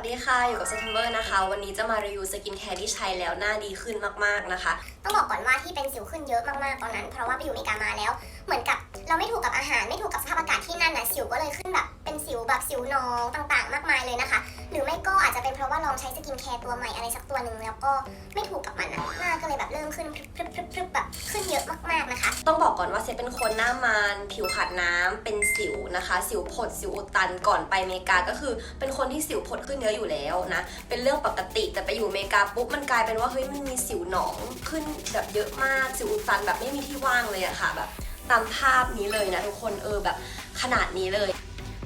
วัสดีค่ะ อยู่กับเซ p มเบอร์นะคะ วันนี้จะมารีวิวสกินแคร์ที่ใช้แล้วหน้าดีขึ้นมากๆนะคะ ต้องบอกก่อนว่าที่เป็นสิวขึ้นเยอะมากๆตอนนั้น เพราะว่าไปอยู่อเมริกามาแล้ว เหมือนกับ เราไม่ถูกกับอาหารไม่ถูกกับสภาพอากาศที่นั่นนะสิวก็เลยขึ้นแบบเป็นสิวแบบสิวนองต่างๆ มากมายเลยนะคะ หรือไม่ก็อาจจะเป็นเพราะว่าลองใช้สกินแคร์ตัวใหม่อะไรสักตัวหนึ่งแล้วก็ไม่ถูกกับมันนะหน้าก็เลยแบบเริ่มขึ้นพรึบๆแบบขึ้นเยอะมากๆนะคะ ต้องบอกก่อนว่าเซเป็นคนหน้ามันผิวขาดน้ำเป็นสิวนะคะ สิวผดสิวอุดตันก่อนไปอเมริกาก็คือ เป็นคนที่สิวผดขึ้นเยอะอยู่แล้วนะเป็นเรื่องปกติแต่ไปอยู่อเมริกาปุ๊บมันกลายเป็นว่าเฮ้ยมันมีสิวหนองขึ้นแบบเยอะมากสิวอุดตันแบบไม่มีที่ว่างเลยอะค่ะแบบ ตามภาพนี้เลยนะทุกคนเออแบบขนาดนี้เลย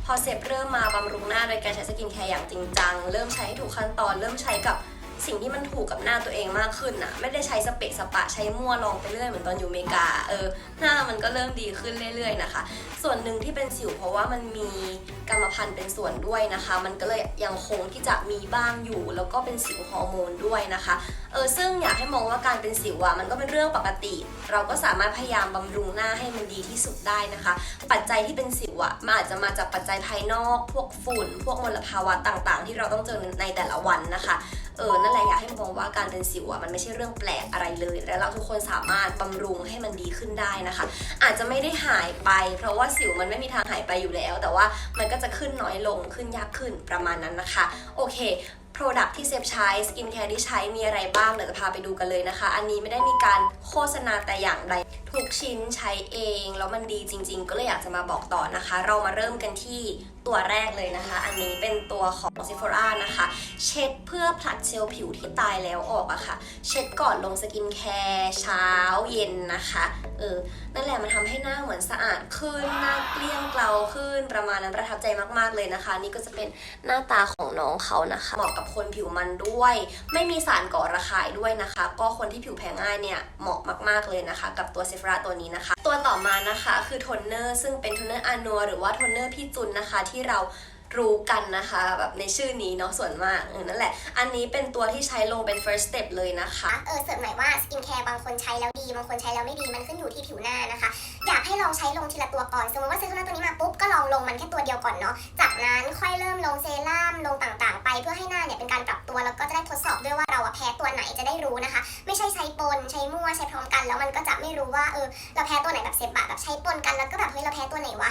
พอเซฟเริ่มมาบำรุงหน้าโดยการใช้สกินแคร์อย่างจริงจัง เริ่มใช้ให้ถูกขั้นตอน เริ่มใช้กับ สิ่งที่มันถูกกับหน้าตัวเองมากขึ้นน่ะไม่ได้ใช้สเปะสปะใช้มั่วลองไปเรื่อยเหมือนตอนอยู่อเมริกาเออหน้ามันก็เริ่มดีขึ้นเรื่อยๆนะคะ ส่วนหนึ่งที่เป็นสิวเพราะว่ามันมีกรรมพันธุ์เป็นส่วนด้วยนะคะ มันก็เลยยังคงที่จะมีบ้างอยู่ แล้วก็เป็นสิวฮอร์โมนด้วยนะคะเออซึ่งอยากให้มองว่าการเป็นสิวอะมันก็เป็นเรื่องปกติ เราก็สามารถพยายามบำรุงหน้าให้มันดีที่สุดได้นะคะ ปัจจัยที่เป็นสิวอะมันอาจจะมาจากปัจจัยภายนอก พวกฝุ่น พวกมลภาวะต่างๆ ที่เราต้องเจอในแต่ละวันนะคะเออ นั่นแหละอยากให้มองว่าการเป็นสิวอะมันไม่ใช่เรื่องแปลกอะไรเลย และเราทุกคนสามารถบำรุงให้มันดีขึ้นได้นะคะ อาจจะไม่ได้หายไป เพราะว่าสิวมันไม่มีทางหายไปอยู่แล้ว แต่ว่ามันก็จะขึ้นน้อยลงขึ้นยากขึ้นประมาณนั้นนะคะ โอเค Product ที่เซฟใช้สกินแคร์ที่ใช้มีอะไรบ้างเดี๋ยวจะพาไปดูกันเลยนะคะ อันนี้ไม่ได้มีการโฆษณาแต่อย่างใด ทุกชิ้นใช้เอง แล้วมันดีจริง ๆ ก็เลยอยากจะมาบอกต่อนะคะ เรามาเริ่มกันที่ตัวแรกเลยนะคะ อันนี้เป็นตัวของ Sephora นะคะ เช็ดเพื่อผลัดเซลล์ผิวที่ตายแล้วออกอะค่ะ เช็ดก่อนลงสกินแคร์เช้าเย็นนะคะ เออ นั่นแหละมันทำให้หน้าเหมือนสะอาดขึ้น หน้าเกลี้ยงเกลาขึ้น ประมาณนั้นประทับใจมากๆเลยนะคะ นี่ก็จะเป็นหน้าตาของน้องเขานะคะ เหมาะกับคนผิวมันด้วย ไม่มีสารก่อระคายด้วยนะคะ ก็คนที่ผิวแพ้ง่ายเนี่ยเหมาะมากๆเลยนะคะ กับตัวเซฟราตัวนี้นะคะ ตัวต่อมานะคะคือโทนเนอร์ซึ่งเป็นโทนเนอร์อานัวหรือว่าโทนเนอร์พี่จุนนะคะทที่เรารู้กันนะคะแบบในชื่อนี้เนาะส่วนมากนั่นแหละ อันนี้เป็นตัวที่ใช้ลงเป็น first step เลยนะคะ เออเสริมหน่อยว่าสกินแคร์บางคนใช้แล้วดี บางคนใช้แล้วไม่ดี มันขึ้นอยู่ที่ผิวหน้านะคะ อยากให้ลองใช้ลงทีละตัวก่อน สมมติว่าซื้อโทนเนอร์ตัวนี้มาปุ๊บ ก็ลองลงมันแค่ตัวเดียวก่อนเนาะ จากนั้นค่อยเริ่มลงเซรั่มลงต่างๆ ไปเพื่อให้หน้าเนี่ยเป็นการปรับตัวแล้วก็จะได้ทดสอบด้วยว่าเราแพ้ตัวไหนจะได้รู้นะคะ ไม่ใช่ใช้ปนใช้มั่วใช้พร้อมกันแล้วมันก็จะไม่รู้ว่าเออเราแพ้ตัวไหนแบบเซบะแบบใช้ปนกันแล้วก็แบบเฮ้ยเราแพ้ตัวไหนว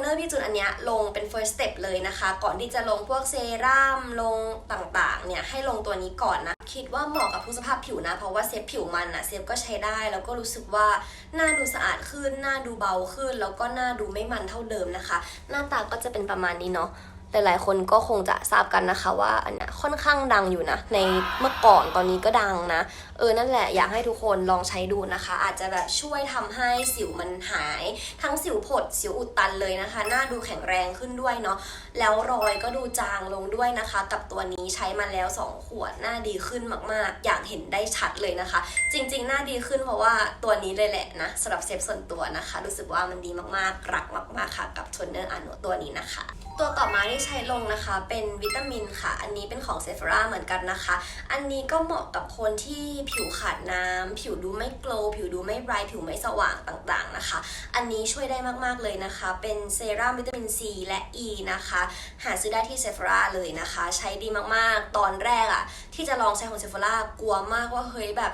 เนอร์พี่จุนอันเนี้ยลงเป็น first step เลยนะคะ ก่อนที่จะลงพวกเซรั่มลงต่างๆ เนี่ยให้ลงตัวนี้ก่อนนะ คิดว่าเหมาะกับทุกสภาพผิวนะ เพราะว่าเซฟผิวมันอะเซฟก็ใช้ได้ แล้วก็รู้สึกว่าหน้าดูสะอาดขึ้น หน้าดูเบาขึ้น แล้วก็หน้าดูไม่มันเท่าเดิมนะคะ หน้าตาก็จะเป็นประมาณนี้เนาะ หลายๆคนก็คงจะทราบกันนะคะว่าอันนี้ค่อนข้างดังอยู่นะ ในเมื่อก่อนตอนนี้ก็ดังนะ เออนั่นแหละอยากให้ทุกคนลองใช้ดูนะคะ อาจจะแบบช่วยทำให้สิวมันหาย ทั้งสิวผดสิวอุดตันเลยนะคะ หน้าดูแข็งแรงขึ้นด้วยเนาะแล้วรอยก็ดูจางลงด้วยนะคะ กับตัวนี้ใช้มาแล้ว 2 ขวดหน้าดีขึ้นมากๆ อยางเห็นได้ชัดเลยนะคะ จริง ๆ หน้าดีขึ้นเพราะว่าตัวนี้เลยแหละนะสำหรับเซฟส่วนตัวนะคะ รู้สึกว่ามันดีมากๆรักมาก ๆค่ะ กับโทนเนอร์อานุตัวนี้นะคะ ตัวต่อมาที่ใช้ลงนะคะ เป็นวิตามินค่ะ อันนี้เป็นของเซฟราเหมือนกันนะคะ อันนี้ก็เหมาะกับคนที่ผิวขาดน้ำผิวดูไม่โกลว์ผิวดูไม่ไบรท์ผิวไม่สว่างต่างๆนะคะ อันนี้ช่วยได้มากๆเลยนะคะ เป็นเซรั่มวิตามินซีและ E นะคะ หาซื้อได้ที่เซฟราเลยนะคะ ใช้ดีมากๆ ตอนแรกอะที่จะลองใช้ของเซฟรากลัวมากว่าเฮ้ยแบบ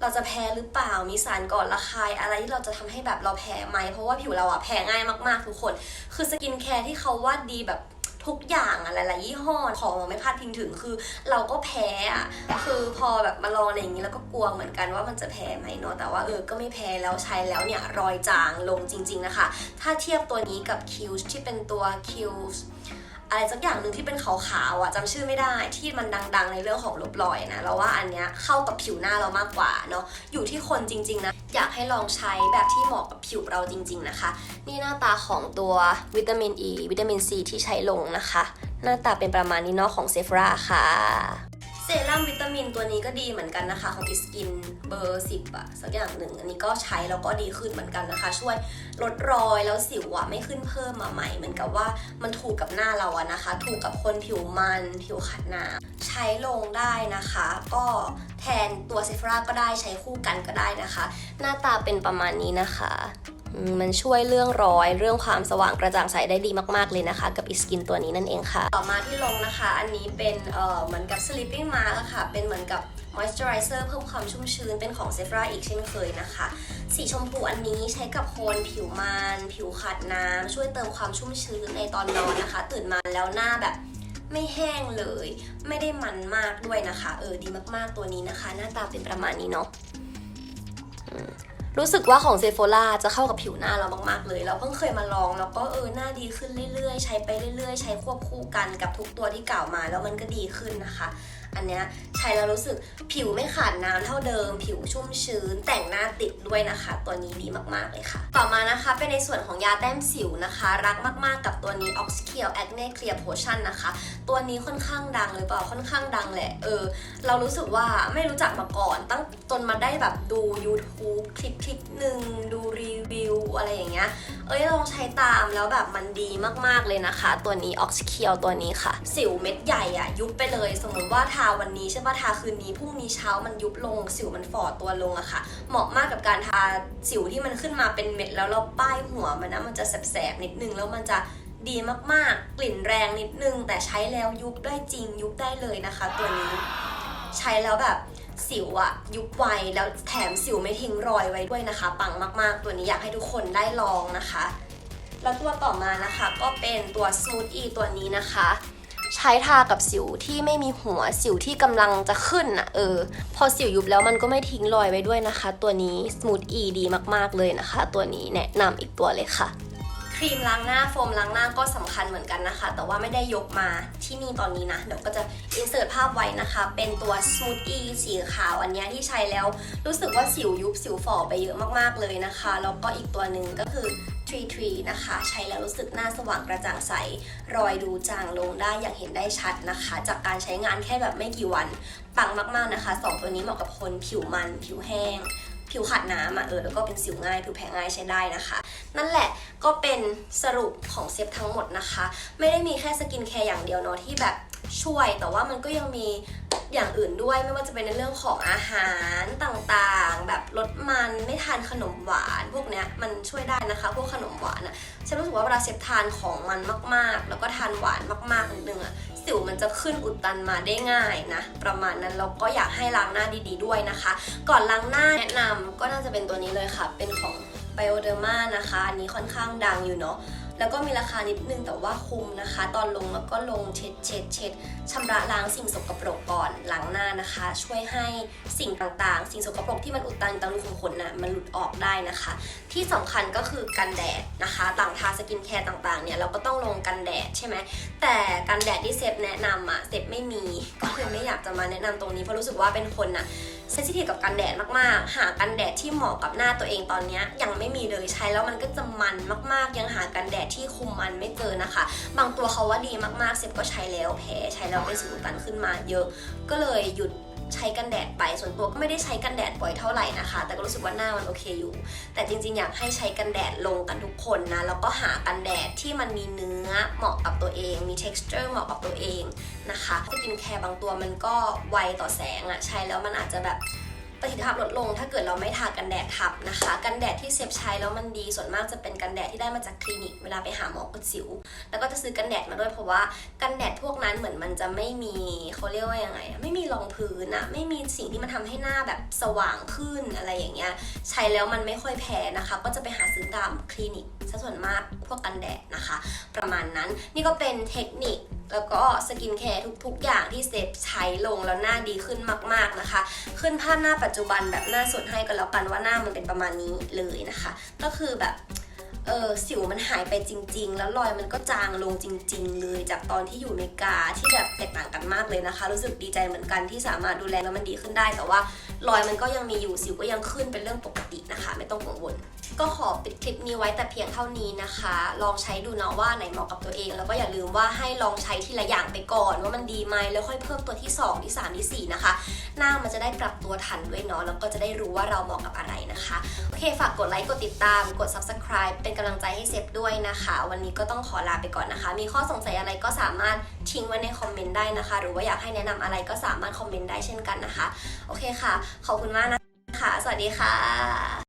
เราจะแพ้หรือเปล่า มีสารก่อนระคายอะไรที่เราจะทำให้แบบเราแพ้ไหม เพราะว่าผิวเราอะแพ้ง่ายมากๆทุกคน คือสกินแคร์ที่เขาว่าดีแบบทุกอย่างอะหลายๆยี่ห้อของไม่พลาดพิงถึงคือ เราก็แพ้อะคือพอแบบมาลองอะไรอย่างนี้แล้วก็กลัวเหมือนกันว่ามันจะแพ้ไหมเนาะแต่ว่าเออก็ไม่แพ้แล้วใช้แล้วเนี่ยรอยจางลงจริง ๆนะคะ ถ้าเทียบตัวนี้กับคิวที่เป็นตัวคิว อะไรสักอย่างหนึ่งที่เป็นขาวๆอะจำชื่อไม่ได้ที่มันดังๆ ในเรื่องของลบรอยนะเราว่าอันเนี้ยเข้ากับผิวหน้าเรามากกว่าเนาะอยู่ที่คนจริงๆนะอยากให้ลองใช้แบบที่เหมาะกับผิวเราจริง ๆนะคะ นี่หน้าตาของตัววิตามิน E วิตามินซีที่ใช้ลงนะคะ หน้าตาเป็นประมาณนี้เนาะของเซฟราค่ะ เซรั่มวิตามินตัวนี้ก็ดีเหมือนกันนะคะ ของอิสกินเบอร์10อะสักอย่างหนึ่ง อันนี้ก็ใช้แล้วก็ดีขึ้นเหมือนกันนะคะ ช่วยลดรอยแล้วสิวอะไม่ขึ้นเพิ่มมาใหม่เหมือนกับว่ามันถูกกับหน้าเราอะนะคะ ถูกกับคนผิวมันผิวขัดหนาใช้ลงได้นะคะ ก็แทนตัวเซฟราก็ได้ใช้คู่กันก็ได้นะคะ หน้าตาเป็นประมาณนี้นะคะ มันช่วยเรื่องรอย เรื่องความสว่างกระจ่างใสได้ดีมากๆเลยนะคะ กับอิสกินตัวนี้นั่นเองค่ะ ต่อมาที่ลงนะคะ อันนี้เป็นเหมือนกับ sleeping mask ะค่ะ เป็นเหมือนกับ moisturizer เพิ่มความชุ่มชื้นเป็นของเซฟราอีกเช่นเคยนะคะ สีชมพูอันนี้ใช้กับคนผิวมันผิวขาดน้ำช่วยเติมความชุ่มชื้นในตอนนอนนะคะ ตื่นมาแล้วหน้าแบบไม่แห้งเลย ไม่ได้มันมากด้วยนะคะ เออดีมากๆตัวนี้นะคะ หน้าตาเป็นประมาณนี้เนาะ รู้สึกว่าของเซโฟล่าจะเข้ากับผิวหน้าเรามากๆเลย เราเพิ่งเคยมาลองแล้วก็เออหน้าดีขึ้นเรื่อยๆ ใช้ไปเรื่อยๆ ใช้ควบคู่กันกับทุกตัวที่กล่าวมา แล้วมันก็ดีขึ้นนะคะ อันเนี้ยใช้แล้วรู้สึกผิวไม่ขาดน้ำเท่าเดิม ผิวชุ่มชื้น แต่งหน้าติดด้วยนะคะ ตัวนี้ดีมากๆเลยค่ะ ต่อมานะคะเป็นในส่วนของยาแต้มสิวนะคะ รักมากๆกับตัวนี้ Ox k e l Acne Clear Potion นะคะ ตัวนี้ค่อนข้างดังหรือเปล่าค่อนข้างดังแหละเออเรารู้สึกว่าไม่รู้จักมาก่อน ตั้งจนมาได้แบบดู YouTube คลิปคลิปหนึ่งดูรีวิวอะไรอย่างเงี้ยเอ้ยลองใช้ตามแล้วแบบมันดีมากๆเลยนะคะ ตัวนี้ Ox k e l ตัวนี้ค่ะ สิวเม็ดใหญ่อะยุบไปเลย สมมติว่าทาวันนี้ใช่ปะทาคืนนี้พรุ่งนี้เช้ามันยุบลงสิวมันฝ่อตัวลงอะค่ะ เหมาะมากกับการทาสิวที่มันขึ้นมาเป็นเม็ดแล้วเราป้ายหัวมันนะมันจะแสบๆนิดนึงแล้วมันจะดีมากๆ กลิ่นแรงนิดนึง แต่ใช้แล้วยุบได้จริงยุบได้เลยนะคะ ตัวนี้ ใช้แล้วแบบสิวอะยุบไวแล้วแถมสิวไม่ทิ้งรอยไว้ด้วยนะคะ ปังมากๆ ตัวนี้อยากให้ทุกคนได้ลองนะคะ แล้วตัวต่อมานะคะก็เป็นตัว Smooth E ตัวนี้นะคะ ใช้ทากับสิวที่ไม่มีหัวสิวที่กำลังจะขึ้นอะเออ พอสิวยุบแล้วมันก็ไม่ทิ้งรอยไว้ด้วยนะคะ ตัวนี้ Smooth E ดีมาก ๆ เลยนะคะ ตัวนี้แนะนำอีกตัวเลยค่ะครีมล้างหน้าโฟมล้างหน้าก็สำคัญเหมือนกันนะคะ แต่ว่าไม่ได้ยกมาที่นี่ตอนนี้นะเดี๋ยวก็จะอินเสิร์ตภาพไว้นะคะ เป็นตัว Smooth E สีขาวอันนี้ที่ใช้แล้ว รู้สึกว่าสิวยุบสิวฝ่อไปเยอะมากๆเลยนะคะแล้วก็อีกตัวหนึ่งก็คือ Tree Tree นะคะ ใช้แล้วรู้สึกหน้าสว่างกระจ่างใส รอยดูจางลงได้อย่างเห็นได้ชัดนะคะ จากการใช้งานแค่แบบไม่กี่วัน ปังมากๆนะคะสองตัวนี้เหมาะกับคนผิวมัน ผิวแห้ง ผิวขาดน้ำอะเออแล้วก็เป็นสิวง่ายผิวแพ้ง่ายใช้ได้นะคะ นั่นแหละก็เป็นสรุปของเซฟทั้งหมดนะคะ ไม่ได้มีแค่สกินแคร์อย่างเดียวเนาะที่แบบช่วยแต่ว่ามันก็ยังมี อย่างอื่นด้วยไม่ว่าจะเป็นในเรื่องของอาหารต่างๆ แบบลดมันไม่ทานขนมหวาน พวกเนี้ยมันช่วยได้นะคะพวกขนมหวานอะฉันรู้สึกว่าเวลาเซฟทานของมันมาก ๆ แล้วก็ทานหวานมากๆนิดนึงอะสิวมันจะขึ้นอุดตันมาได้ง่ายนะ ประมาณนั้นแล้วก็อยากให้ล้างหน้าดี ๆ ด้วยนะคะ ก่อนล้างหน้าแนะนำก็น่าจะเป็นตัวนี้เลยค่ะ เป็นของ Bioderma นะคะ อันนี้ค่อนข้างดังอยู่เนาะ แล้วก็มีราคานิดนึงแต่ว่าคุ้มนะคะ ตอนลงแล้วก็ลงเช็ดเช็ดเช็ดชำระล้างสิ่งสกปรกก่อนหล้างหน้านะคะ ช่วยให้สิ่งต่างๆ สิ่งสกปรกที่มันอุดตันตามรูขุมขนน่ะมันหลุดออกได้นะคะ ที่สำคัญก็คือกันแดดนะคะต่างทาสกินแคร์ต่างๆเนี่ยเราก็ต้องลงกันแดดใช่ไหมแต่กันแดดที่เซฟแนะนำอะเซฟไม่มีก็เลยไม่อยากจะมาแนะนำตรงนี้เพราะรู้สึกว่าเป็นคนอะเซนซิทีฟกับกันแดดมากๆ หากันแดดที่เหมาะกับหน้าตัวเองตอนเนี้ยยังไม่มีเลยใช้แล้วมันก็จะมันมากๆ ยังหากันแดดที่คุมมันไม่เจอนะคะ บางตัวเขาว่าดีมากๆเซฟก็ใช้แล้วแพ้ใช้แล้วเป็นสิวตันขึ้นมาเยอะ ก็เลยหยุดใช้กันแดดไป ส่วนตัวก็ไม่ได้ใช้กันแดดบ่อยเท่าไหร่นะคะ แต่ก็รู้สึกว่าหน้ามันโอเคอยู่ แต่จริงๆ อยากให้ใช้กันแดดลงกันทุกคนนะ แล้วก็หากันแดดที่มันมีเนื้อเหมาะกับตัวเอง มี texture เหมาะกับตัวเองนะคะสกินแคร์บางตัวมันก็ไวต่อแสงอะใช้แล้วมันอาจจะแบบ ประสิทธิภาพลดลงถ้าเกิดเราไม่ทากันแดดทับนะคะ กันแดดที่เซฟใช้แล้วมันดีส่วนมากจะเป็นกันแดดที่ได้มาจากคลินิกเวลาไปหาหมอกดสิว แล้วก็จะซื้อกันแดดมาด้วยเพราะว่ากันแดดพวกนั้นเหมือนมันจะไม่มีเขาเรียกว่ายังไงไม่มีรองพื้นอะไม่มีสิ่งที่มันทำให้หน้าแบบสว่างขึ้นอะไรอย่างเงี้ยใช้แล้วมันไม่ค่อยแพ้นะคะ ก็จะไปหาซื้อตามคลินิกซะส่วนมากพวกกันแดดนะคะ ประมาณนั้นนี่ก็เป็นเทคนิค แล้วก็สกินแคร์ทุกๆ อย่างที่เซฟใช้ลงแล้วหน้าดีขึ้นมากๆนะคะ ขึ้นภาพหน้าปัจจุบันแบบหน้าสดให้ก็แล้วกันว่าหน้ามันเป็นประมาณนี้เลยนะคะ ก็คือแบบ เออสิวมันหายไปจริง ๆ แล้วรอยมันก็จางลงจริง ๆ เลยจากตอนที่อยู่อเมริกาที่แบบแตกต่างกันมากเลยนะคะ รู้สึกดีใจเหมือนกันที่สามารถดูแลแล้วมันดีขึ้นได้ แต่ว่ารอยมันก็ยังมีอยู่สิวก็ยังขึ้นเป็นเรื่องปกตินะคะ ไม่ต้องกังวล ก็ขอปิดคลิปนี้ไว้แต่เพียงเท่านี้นะคะ ลองใช้ดูนะว่าไหนเหมาะกับตัวเอง แล้วก็อย่าลืมว่าให้ลองใช้ทีละอย่างไปก่อนว่ามันดีไหมแล้วค่อยเพิ่มตัวที่ 2 ที่ 3 ที่ 4 นะคะ หน้ามันจะได้ปรับตัวทันด้วยเนาะแล้วก็จะได้รู้ว่าเราเหมาะกับอะไรนะคะโอเคฝากกดไลค์กดติดตามกด subscribe เป็นกำลังใจให้เซฟด้วยนะคะ วันนี้ก็ต้องขอลาไปก่อนนะคะ มีข้อสงสัยอะไรก็สามารถทิ้งไว้ในคอมเมนต์ได้นะคะ หรือว่าอยากให้แนะนำอะไรก็สามารถคอมเมนต์ได้เช่นกันนะคะ โอเคค่ะ ขอบคุณมากนะคะ สวัสดีค่ะ